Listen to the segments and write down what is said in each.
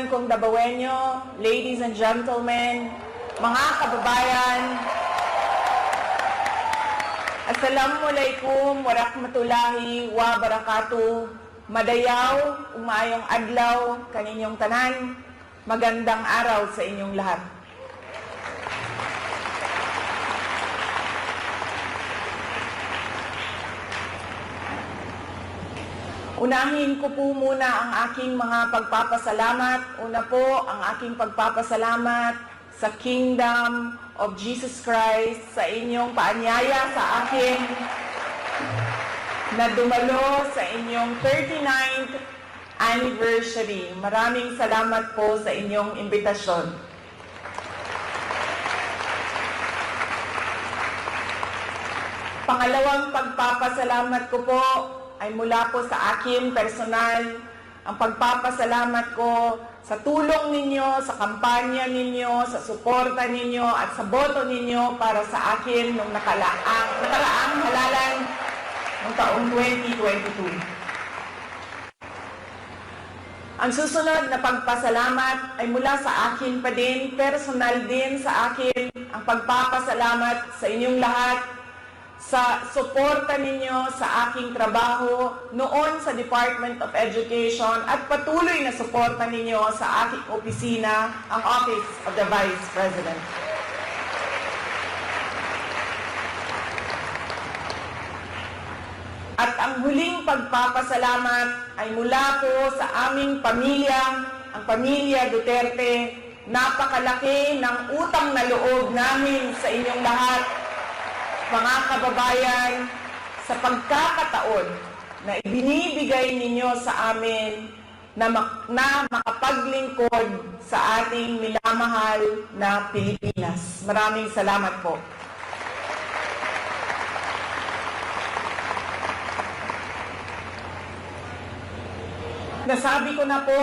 kaigsuunan kong Dabawenyo, ladies and gentlemen, mga kababayan, Assalamualaikum warahmatullahi wabarakatuh. Madayaw, umayong adlaw, kaninyong tanan, magandang araw sa inyong lahat. Unahin ko po muna ang aking mga pagpapasalamat. Una po, ang aking pagpapasalamat sa Kingdom of Jesus Christ, sa inyong paanyaya sa akin na dumalo sa inyong 39th anniversary. Maraming salamat po sa inyong imbitasyon. Pangalawang pagpapasalamat ko po ay mula po sa akin personal. Ang pagpapasalamat ko sa tulong ninyo, sa kampanya ninyo, sa suporta ninyo at sa boto ninyo para sa akin nung nakalaang, nakalaang halalan ng taong 2022. Ang susunod na pagpasalamat ay mula sa akin pa din, personal din sa akin, ang pagpapasalamat sa inyong lahat sa suporta ninyo sa aking trabaho noon sa Department of Education at patuloy na suporta ninyo sa aking opisina, ang Office of the Vice President. At ang huling pagpapasalamat ay mula po sa aming pamilya, ang pamilya Duterte. Napakalaki ng utang na loob namin sa inyong lahat, mga kababayan, sa pagkakataon na ibinibigay ninyo sa amin na, mak- na makapaglingkod sa ating milamahal na Pilipinas. Maraming salamat po. Nasabi ko na po,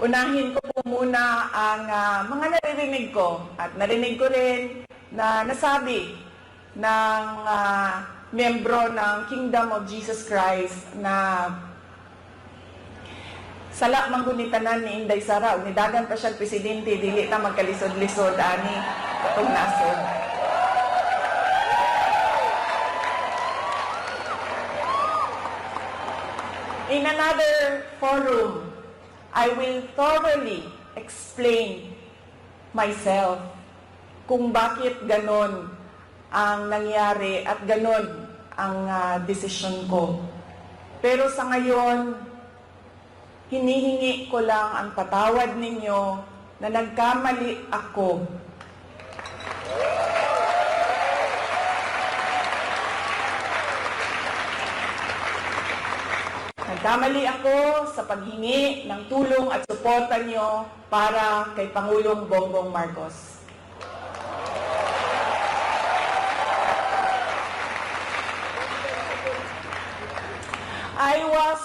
unahin ko po muna ang ah, mga naririnig ko at narinig ko rin na nasabi ng ah, membro ng Kingdom of Jesus Christ na sala manggunitanan ni Inday Sara, unidagan pa siya presidente, dili ta magkalisod-lisod ani katong nasod. In another forum, I will thoroughly explain myself kung bakit ganon ang nangyari at ganon ang ah, desisyon ko. Pero sa ngayon, hinihingi ko lang ang patawad ninyo na nagkamali ako Nagkamali ako sa paghingi ng tulong at suporta niyo para kay Pangulong Bongbong Marcos. I was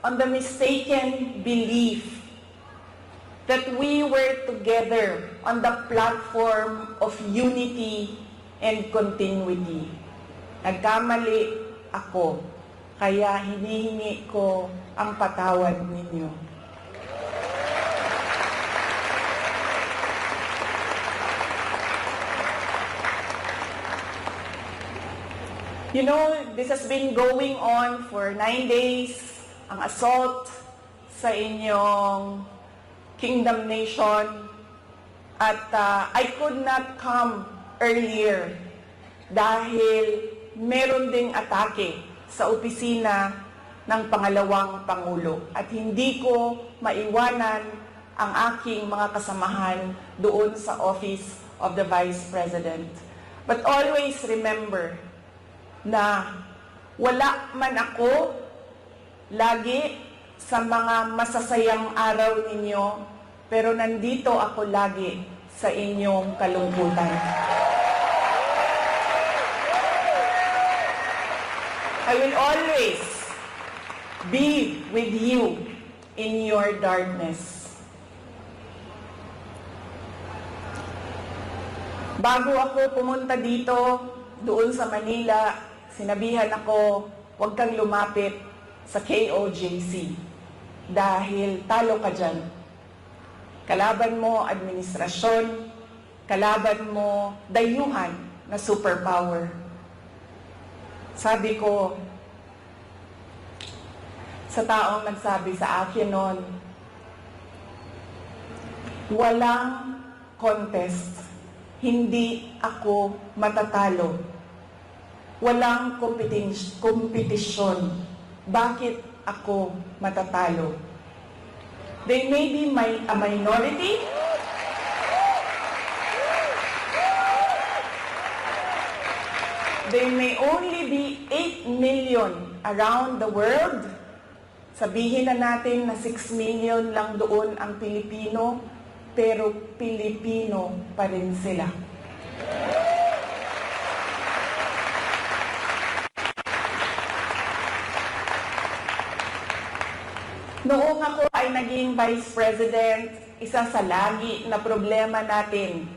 on the mistaken belief that we were together on the platform of unity and continuity. Nagkamali ako, kaya hinihingi ko ang patawad ninyo. You know, this has been going on for nine days, ang assault sa inyong kingdom nation. At uh, I could not come earlier dahil meron ding atake sa opisina ng pangalawang Pangulo. At hindi ko maiwanan ang aking mga kasamahan doon sa Office of the Vice President. But always remember na wala man ako lagi sa mga masasayang araw ninyo, pero nandito ako lagi sa inyong kalungkutan. I will always be with you in your darkness. Bago ako pumunta dito, doon sa Manila, sinabihan ako, huwag kang lumapit sa KOJC dahil talo ka dyan. Kalaban mo administrasyon, kalaban mo dayuhan na superpower. Sabi ko, sa taong nagsabi sa akin noon, walang contest, hindi ako matatalo. Walang kompetis- kompetisyon. Bakit ako matatalo? They may be my, a minority, They may only be 8 million around the world. Sabihin na natin na 6 million lang doon ang Pilipino, pero Pilipino pa rin sila. Noong ako ay naging Vice President, isa sa lagi na problema natin,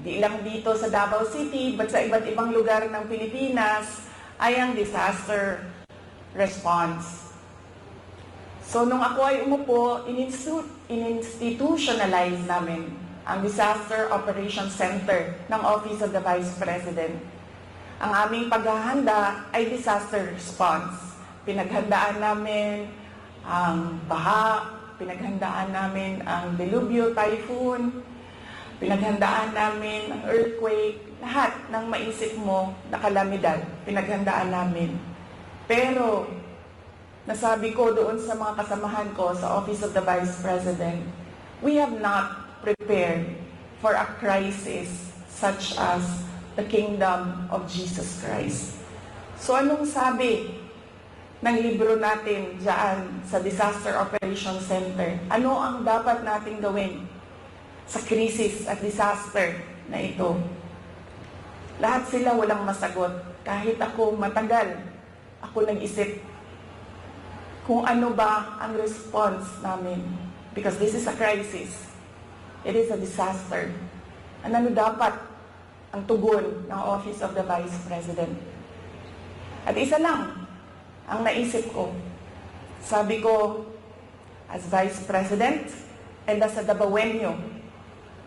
hindi lang dito sa Davao City, but sa iba't ibang lugar ng Pilipinas, ay ang disaster response. So nung ako ay umupo, ininstitutionalize namin ang Disaster Operations Center ng Office of the Vice President. Ang aming paghahanda ay disaster response. Pinaghandaan namin ang baha, pinaghandaan namin ang delubyo, typhoon, pinaghandaan namin ang earthquake, lahat ng maisip mo na kalamidad, pinaghandaan namin. Pero, nasabi ko doon sa mga kasamahan ko sa Office of the Vice President, we have not prepared for a crisis such as the kingdom of Jesus Christ. So anong sabi ng libro natin dyan sa Disaster Operations Center? Ano ang dapat nating gawin sa krisis at disaster na ito? Lahat sila walang masagot. Kahit ako matagal, ako nag-isip kung ano ba ang response namin. Because this is a crisis. It is a disaster. Ano ano dapat ang tugon ng Office of the Vice President? At isa lang ang naisip ko. Sabi ko, as Vice President and as a Dabawenyo,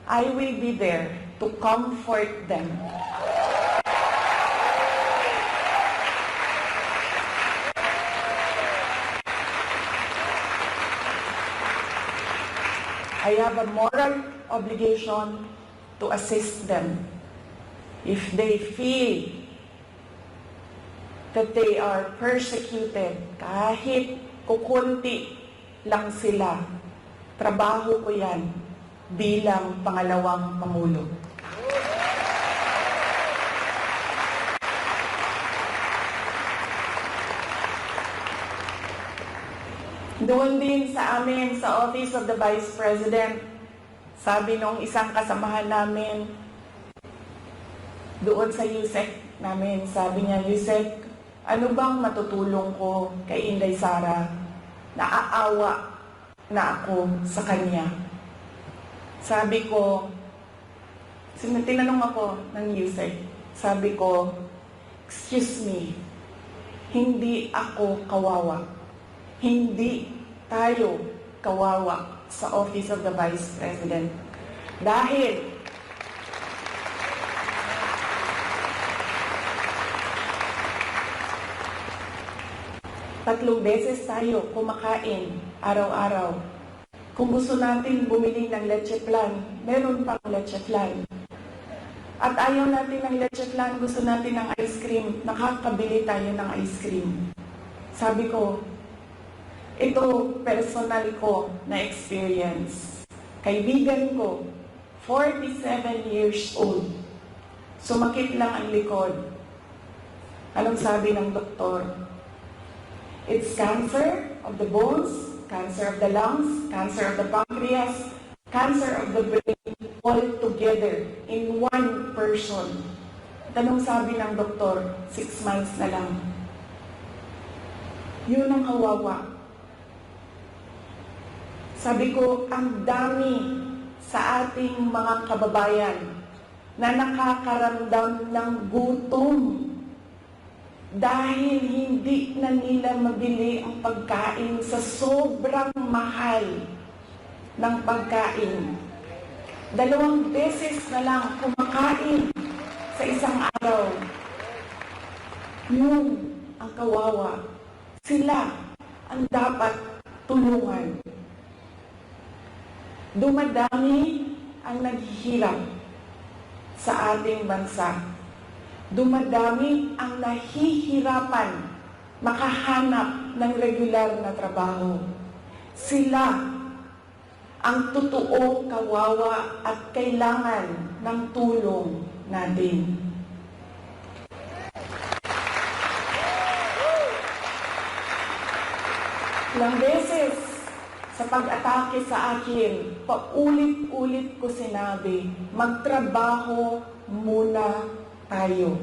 I will be there to comfort them. I have a moral obligation to assist them. If they feel that they are persecuted, kahit kukunti lang sila, trabaho ko yan bilang pangalawang Pangulo. Doon din sa amin, sa Office of the Vice President, sabi nung isang kasamahan namin, doon sa USEC namin, sabi niya, USEC, ano bang matutulong ko kay Inday Sara? Naaawa na ako sa kanya. Sabi ko, tinanong ako ng USEC, sabi ko, excuse me, hindi ako kawawa. Hindi tayo kawawa sa Office of the Vice President. Dahil tatlong beses tayo kumakain araw-araw. Kung gusto natin bumili ng leche plan, meron pang leche plan. At ayaw natin ng leche plan, gusto natin ng ice cream, nakakabili tayo ng ice cream. Sabi ko, ito personal ko na experience. Kaibigan ko, 47 years old. Sumakit lang ang likod. Anong sabi ng doktor? It's cancer of the bones, cancer of the lungs, cancer of the pancreas, cancer of the brain, all together in one person. Tanong sabi ng doktor, six months na lang. Yun ang kawawa. Sabi ko, ang dami sa ating mga kababayan na nakakaramdam ng gutom dahil hindi na nila mabili ang pagkain sa sobrang mahal ng pagkain. Dalawang beses na lang kumakain sa isang araw. Yun ang kawawa. Sila ang dapat tulungan. Dumadami ang naghihirap sa ating bansa. Dumadami ang nahihirapan makahanap ng regular na trabaho. Sila ang totoong kawawa at kailangan ng tulong natin. Ilang beses sa pag-atake sa akin, paulit-ulit ko sinabi, magtrabaho muna tayo.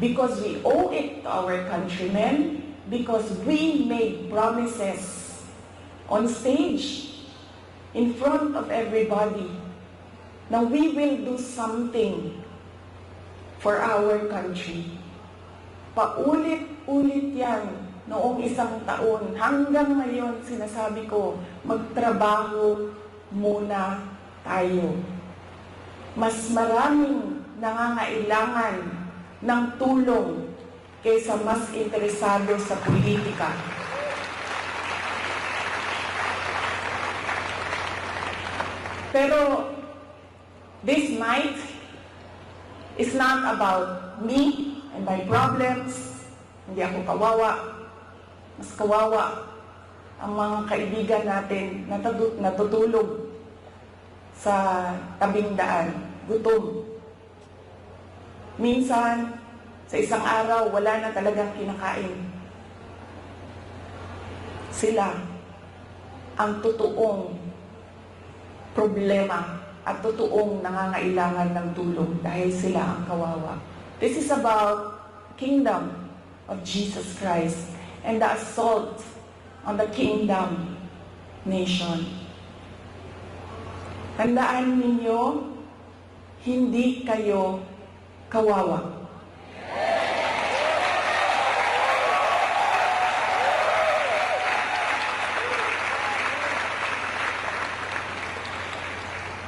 Because we owe it to our countrymen, because we made promises on stage, in front of everybody, na we will do something for our country. Paulit-ulit yan noong isang taon. Hanggang ngayon, sinasabi ko, magtrabaho muna tayo. Mas maraming nangangailangan ng tulong kaysa mas interesado sa politika. Pero this night is not about me and my problems. Hindi ako kawawa. Mas kawawa ang mga kaibigan natin na natu- natutulog sa tabing daan, gutom. Minsan, sa isang araw, wala na talagang kinakain. Sila ang totoong problema at totoong nangangailangan ng tulong dahil sila ang kawawa. This is about kingdom of Jesus Christ and the assault on the kingdom nation. Tandaan ninyo, hindi kayo kawawa.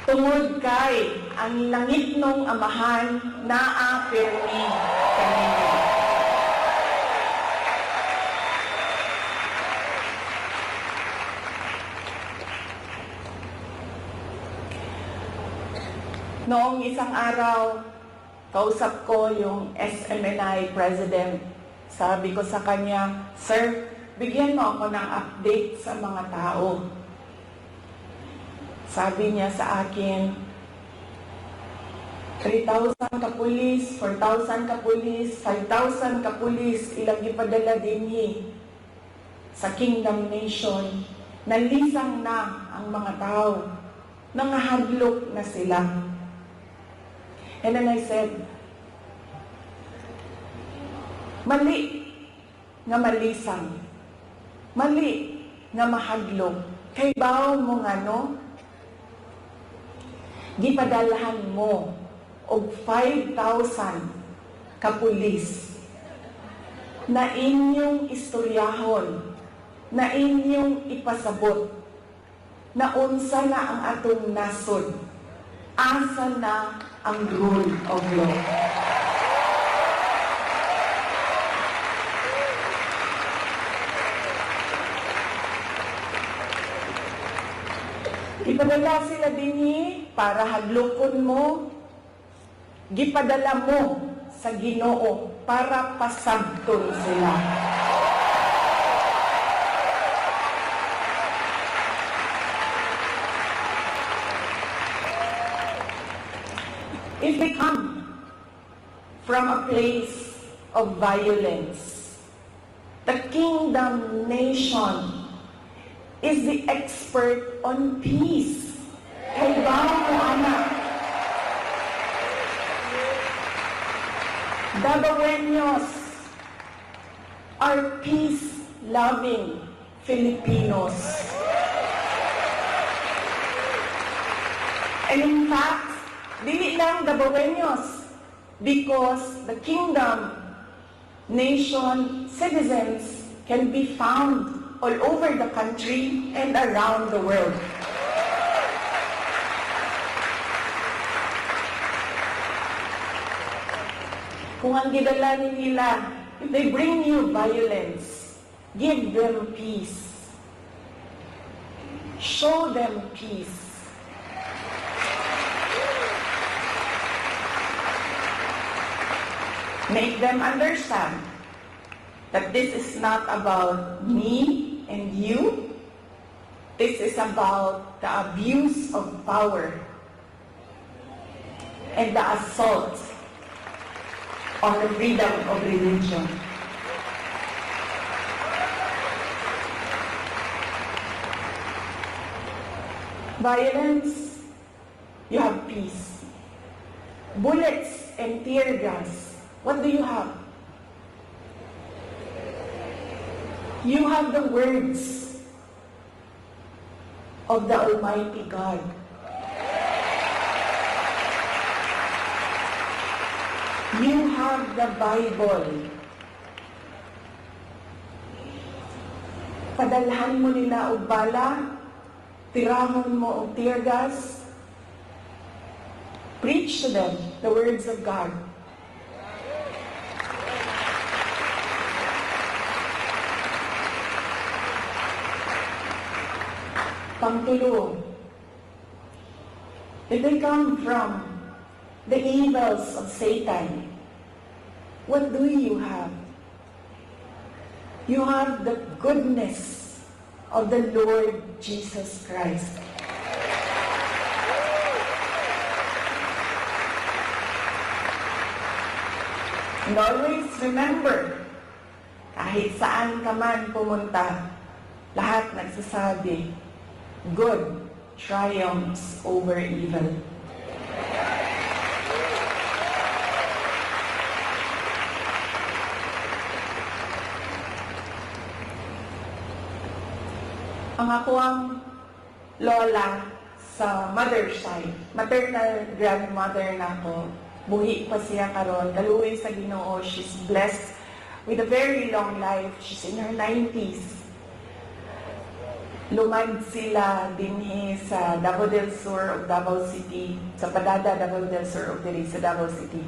Tungod kay ang langit nung amahan naa pirmi kanino. Noong isang araw, kausap ko yung SMNI President. Sabi ko sa kanya, Sir, bigyan mo ako ng update sa mga tao. Sabi niya sa akin, 3,000 ka pulis, 4,000 ka pulis, 5,000 ka pulis, ilang ipadala dinhi sa Kingdom Nation. Nalisang na ang mga tao. Nangahadlok na sila. And then I said, mali nga malisang. Mali nga mahadlok. Kay bawo mo nga no, gipadalahan mo og 5,000 kapulis na inyong istoryahon, na inyong ipasabot, na unsa na ang atong nasod, asa na ang rule of law. Ipadala sila dinhi para hadlokon mo. Gipadala mo sa Ginoo para pasabton sila. from a place of violence. The kingdom nation is the expert on peace. Kaibaw mo, anak. Dabawenyos are peace-loving Filipinos. And in fact, dili lang Dabawenyos, because the kingdom nation citizens can be found all over the country and around the world. Kung ang gidalanin nila, if they bring you violence, give them peace. Show them peace. Make them understand that this is not about me and you. This is about the abuse of power and the assault on the freedom of religion. Violence, you have peace. Bullets and tear gas, what do you have? You have the words of the Almighty God. You have the Bible. Padalhan mo nila og bala, tirahon mo og tear gas. Preach to them the words of God. Pangtulo. If they come from the evils of Satan, what do you have? You have the goodness of the Lord Jesus Christ. And always remember, kahit saan ka man pumunta, lahat nagsasabi, good triumphs over evil. Ang ako ang lola sa mother side, maternal grandmother na ako, buhi pa siya karon, kaluoy sa Ginoo, she's blessed with a very long life. She's in her 90s. Lumad sila dinhi sa Davao del Sur of Davao City, sa Padada Davao del Sur of diri sa Davao City.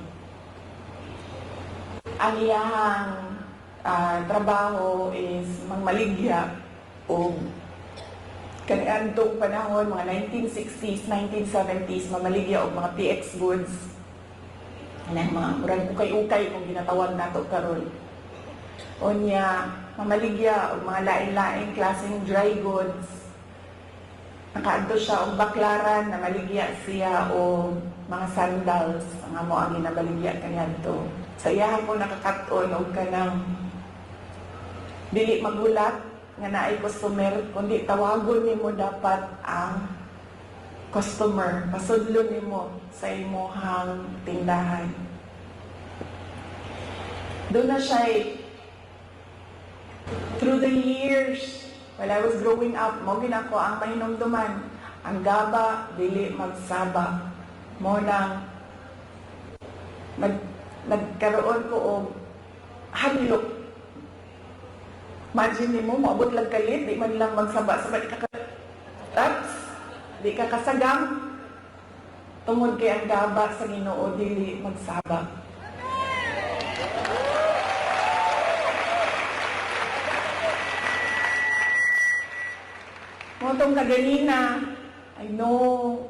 Ang iyahang ah, trabaho is mangmaligya o kaniadtong panahon, mga 1960s, 1970s, mamaligya o mga PX goods. Anang mga murag ukay-ukay kung ginatawag nato karon. O niya, mamaligya o mga lain-lain klaseng dry goods. Nakaadto siya og baklaran na maligya siya o mga sandals nga mo ang ginabaligya kaniadto. Sa iya ko nakakaton og kanang dili magulat nga naay customer kundi tawagon nimo dapat ang customer pasudlon nimo sa imong tindahan doon na siya through the years while I was growing up mo ginako ang mahinumduman ang gaba dili magsaba mo nang nag, nagkaroon ko og hadlok Imagine mo, maabot lang kalit, di man lang magsaba-saba, di ka ka... Taps, di ka kasagam. Tungod kay ang gaba sa ginoo, dili magsaba. Mo tong kaganina, I know,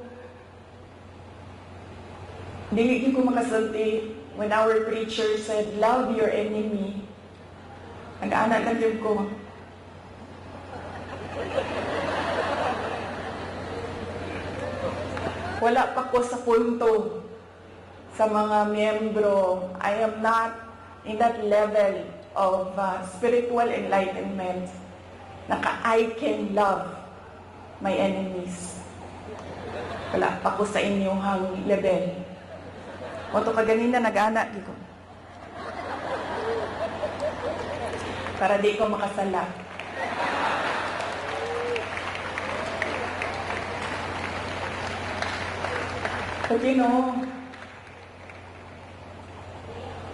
dili ko makasulti when our preacher said, love your enemy. Nag-anak lang yun ko. Wala pa ko sa punto sa mga miyembro. I am not in that level of uh, spiritual enlightenment. Naka I can love my enemies. Wala pa sa inyong level. O to kaganina nag-anak ko. para di ko makasala. You know,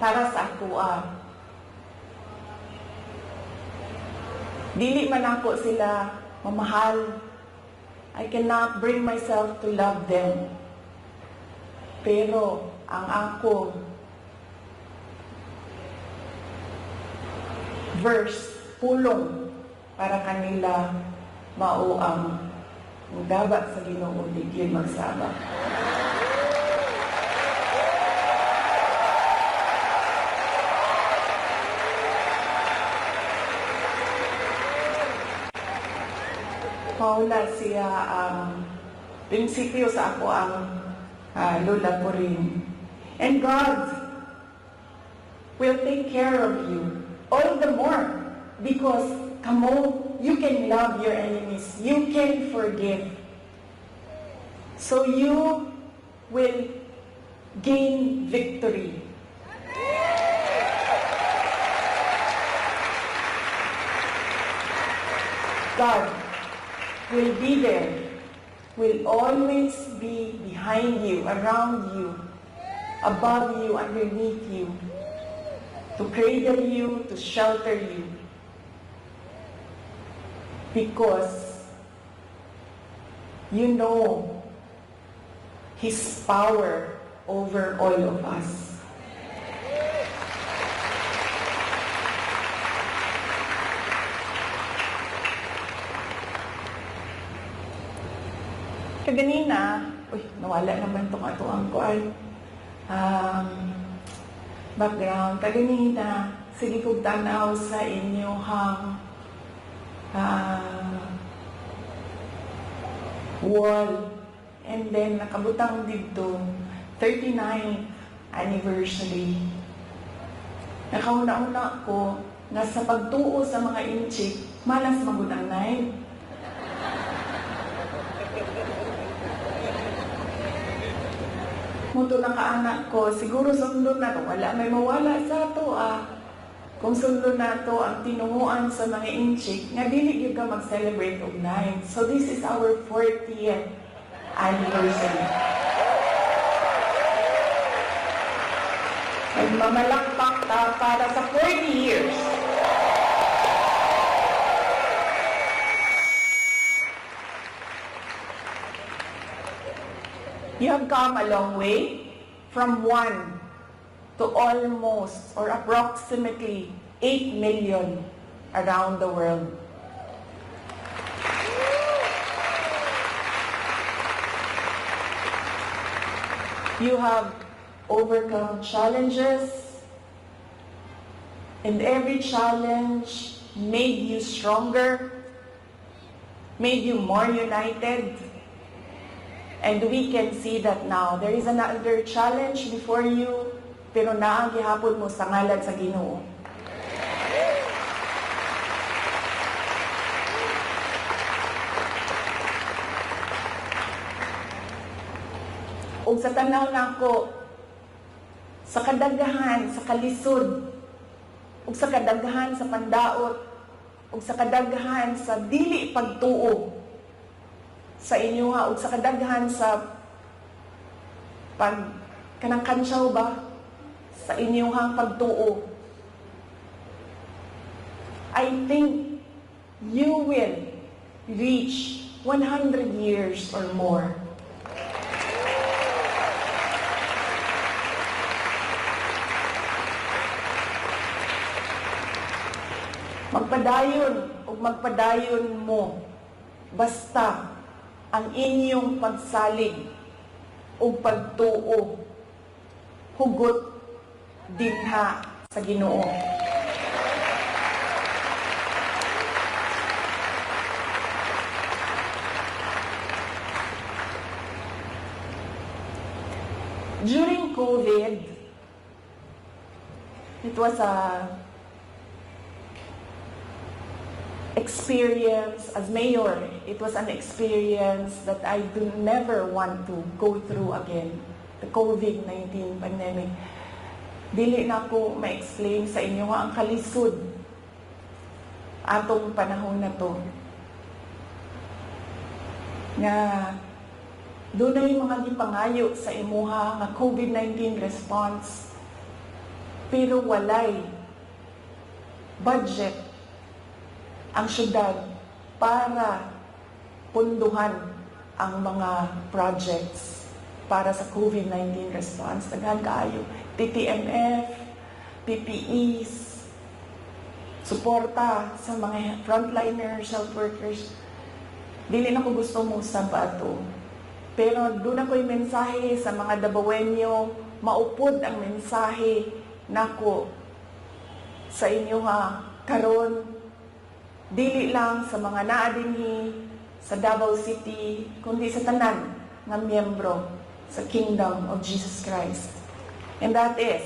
para sa ako ah, dili man ako sila mamahal. I cannot bring myself to love them. Pero ang ako verse pulong para kanila mao ang dapat sa Ginoo digid magsaba. Paula siya ang prinsipyo sa ako ang ah, lola ko rin. And God will take care of you all the more because kamo, you can love your enemies. You can forgive. So you will gain victory. God will be there, will always be behind you, around you, above you, underneath you, to cradle you, to shelter you. Because you know His power over all of us. Kaganina, uy, nawala naman itong ato ang kuan. Um, background. Kaganina, sige kong tanaw sa inyo hang ah, wall. And then, nakabutang dito, 39th anniversary. Nakauna-una ko na sa pagtuo sa mga inchik, malas magudang night. Muto na kaanak ko, siguro sundo na to. Wala may mawala sa to ah. Kung sundo na to ang tinunguan sa mga inchik, nga dili gyud ka mag-celebrate og night. So this is our 40th anniversary. Nagmamalakpak ta para sa 40 years. You have come a long way from one to almost or approximately 8 million around the world. You have overcome challenges, and every challenge made you stronger, made you more united. And we can see that now. There is another challenge before you, pero naang gihapon mo sa ngalan sa Ginoo. ug sa tanaw nako sa kadaghahan sa kalisod ug sa kadaghahan sa pandaot ug sa kadaghahan sa dili pagtuo sa inyo nga ug sa kadaghan sa pag kanang kansyaw ba? Sa inyong pagtuo. I think you will reach 100 years or more. Magpadayon o magpadayon mo basta ang inyong pagsalig o pagtuo hugot dinha sa Ginoo. During COVID, it was a experience as mayor. It was an experience that I do never want to go through again. The COVID-19 pandemic. Dili na ko ma-explain sa inyo nga ang kalisod atong panahon na to. Nga yung mga gipangayo sa imuha nga COVID-19 response. Pero walay budget ang syudad para punduhan ang mga projects para sa COVID-19 response. Daghan kaayo. TTMF, PPEs, suporta sa mga frontliners, health workers. Dili na ko gusto mo sa bato. Pero doon ako'y mensahe sa mga Dabawenyo, maupod ang mensahe nako sa inyo ha, karon dili lang sa mga naa dinhi sa Davao City, kundi sa tanan nga miyembro sa Kingdom of Jesus Christ. And that is,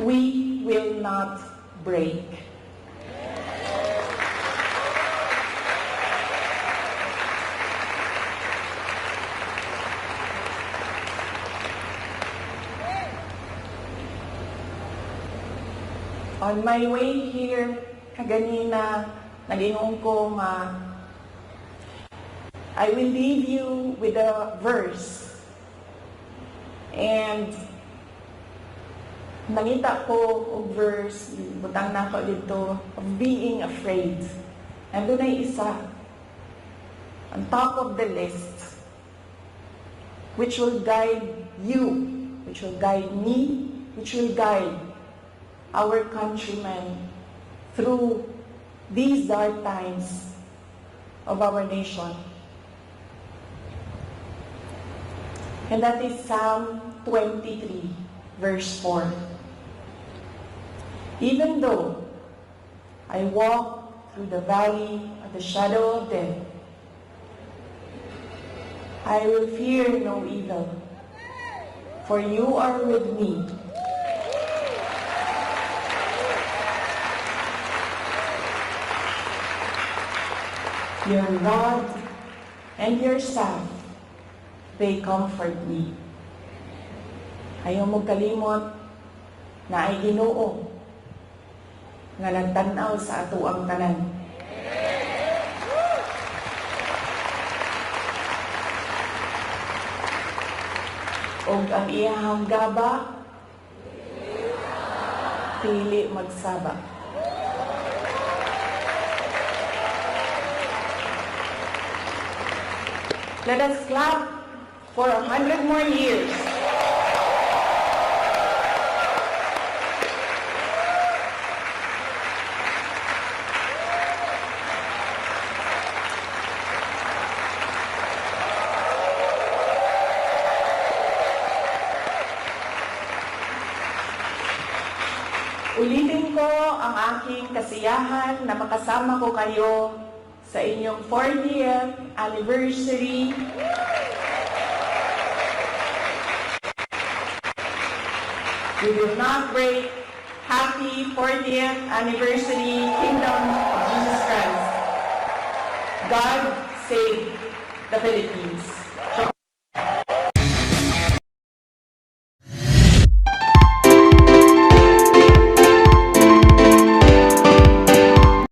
we will not break. On my way here, kaganina, nag-ingon ko nga, I will leave you with a verse. And nangita ko og verse, butang na ko dito, of being afraid. Nandun ay isa, on top of the list, which will guide you, which will guide me, which will guide our countrymen through these dark times of our nation. And that is Psalm 23, verse 4. Even though I walk through the valley of the shadow of death, I will fear no evil, for you are with me. Your rod and your staff, they comfort me. Ayaw mo kalimot na ay ginoo nga nagtanaw sa ato ang tanan. Og ang iyahang gaba, pili magsaba. Let us clap for a hundred more years. Ulitin ko ang aking kasiyahan na makasama ko kayo sa inyong 40th anniversary We will not break. Happy 40th anniversary, Kingdom of Jesus Christ. God save the Philippines.